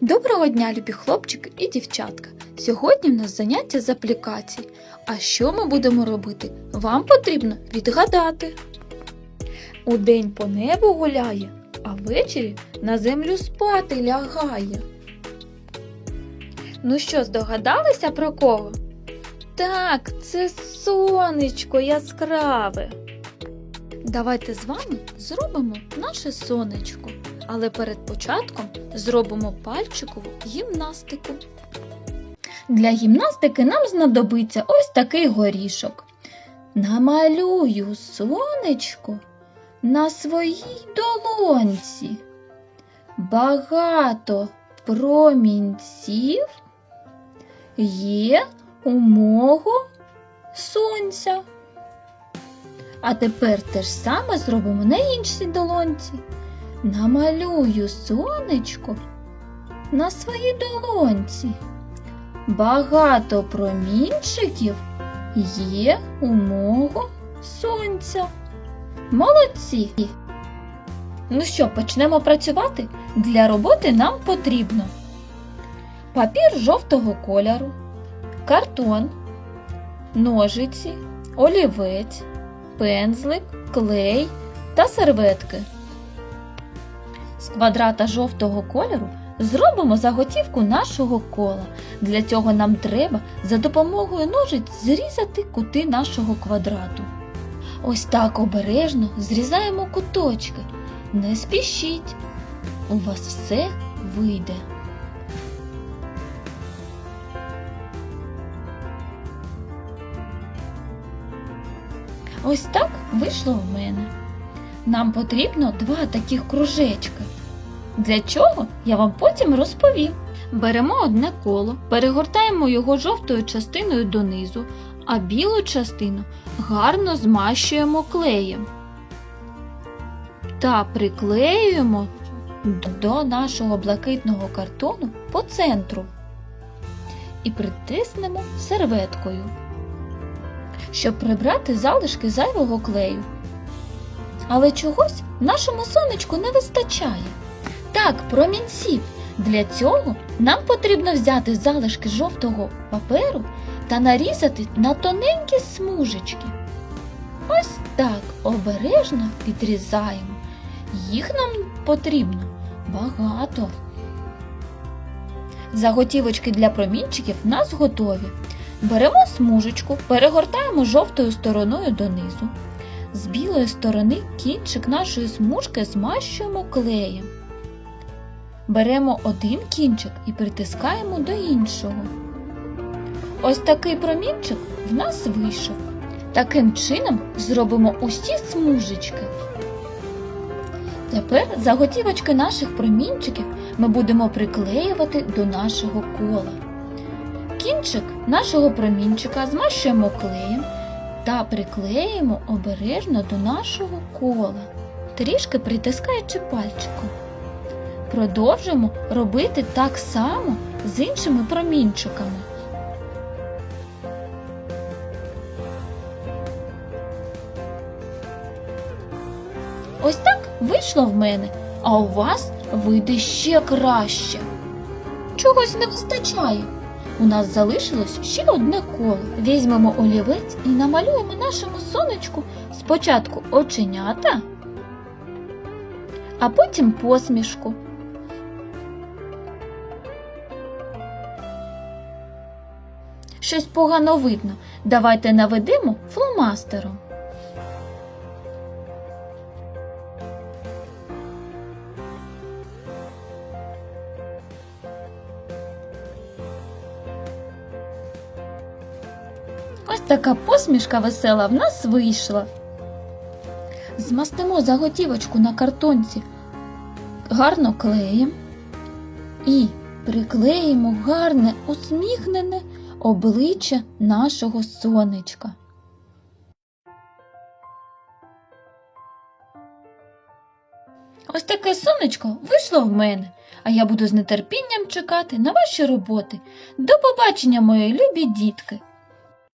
Доброго дня, любі хлопчики і дівчатка! Сьогодні в нас заняття з аплікацій. А що ми будемо робити? Вам потрібно відгадати. Удень по небу гуляє, а ввечері на землю спати лягає. Ну що, здогадалися про кого? Так, це сонечко яскраве. Давайте з вами зробимо наше сонечко, але перед початком зробимо пальчикову гімнастику. Для гімнастики нам знадобиться ось такий горішок. Намалюю сонечко на своїй долонці. Багато промінців є у мого сонця. А тепер те ж саме зробимо на іншій долонці. Намалюю сонечко на своїй долонці. Багато промінчиків є у мого сонця. Молодці! Ну що, почнемо працювати? Для роботи нам потрібно папір жовтого кольору, картон, ножиці, олівець, пензлик, клей та серветки. З квадрата жовтого кольору зробимо заготівку нашого кола. Для цього нам треба за допомогою ножиць зрізати кути нашого квадрату. Ось так обережно зрізаємо куточки. Не спішіть, у вас все вийде. Ось так вийшло в мене. Нам потрібно два таких кружечки. Для чого я вам потім розповім. Беремо одне коло, перегортаємо його жовтою частиною донизу, а білу частину гарно змащуємо клеєм та приклеюємо до нашого блакитного картону по центру і притиснемо серветкою, щоб прибрати залишки зайвого клею. Але чогось нашому сонечку не вистачає. Так, промінців. Для цього нам потрібно взяти залишки жовтого паперу та нарізати на тоненькі смужечки. Ось так обережно відрізаємо. Їх нам потрібно багато. Заготівочки для промінчиків в нас готові. Беремо смужечку, перегортаємо жовтою стороною донизу. З білої сторони кінчик нашої смужки змащуємо клеєм. Беремо один кінчик і притискаємо до іншого. Ось такий промінчик в нас вийшов. Таким чином зробимо усі смужечки. Тепер заготівочки наших промінчиків ми будемо приклеювати до нашого кола. Кінчик нашого промінчика змащуємо клеєм та приклеїмо обережно до нашого кола, трішки притискаючи пальчиком. Продовжимо робити так само з іншими промінчиками. Ось так вийшло в мене, а у вас вийде ще краще. Чогось не вистачає. У нас залишилось ще одне коло. Візьмемо олівець і намалюємо нашому сонечку спочатку оченята, а потім посмішку. Щось погано видно. Давайте наведемо фломастером. Ось така посмішка весела в нас вийшла. Змастимо заготівочку на картонці гарно клеєм і приклеїмо гарне усміхнене обличчя нашого сонечка. Ось таке сонечко вийшло в мене, а я буду з нетерпінням чекати на ваші роботи. До побачення, мої любі дітки!